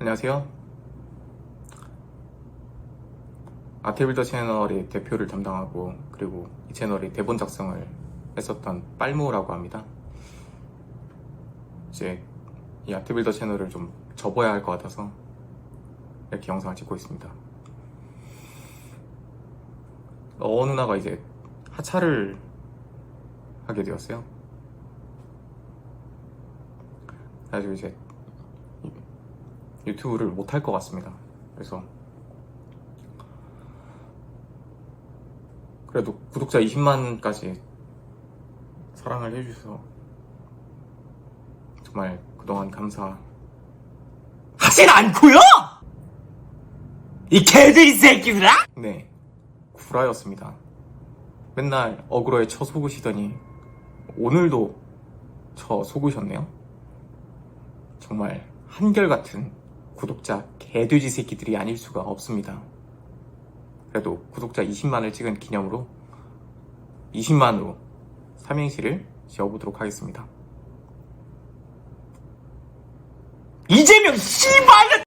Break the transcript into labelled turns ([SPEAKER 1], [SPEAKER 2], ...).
[SPEAKER 1] 안녕하세요. 아테빌더 채널의 대표를 담당하고 그리고 이 채널의 대본 작성을 했었던 빨무라고 합니다. 이제 이 아테빌더 채널을 좀 접어야 할 것 같아서 이렇게 영상을 찍고 있습니다. 어 누나가 이제 하차를 하게 되었어요. 그래가지고 이제 유튜브를 못 할 것 같습니다. 그래서 그래도 구독자 20만까지 사랑을 해주셔서 정말 그동안 감사.
[SPEAKER 2] 하진 않고요. 이 개들이 새끼들아.
[SPEAKER 1] 네, 구라였습니다. 맨날 어그로에 쳐 속으시더니 오늘도 쳐 속으셨네요. 정말 한결같은 구독자 개돼지 새끼들이 아닐 수가 없습니다. 그래도 구독자 20만을 찍은 기념으로 20만으로 삼행시를 지어보도록 하겠습니다.
[SPEAKER 2] 이재명 씨발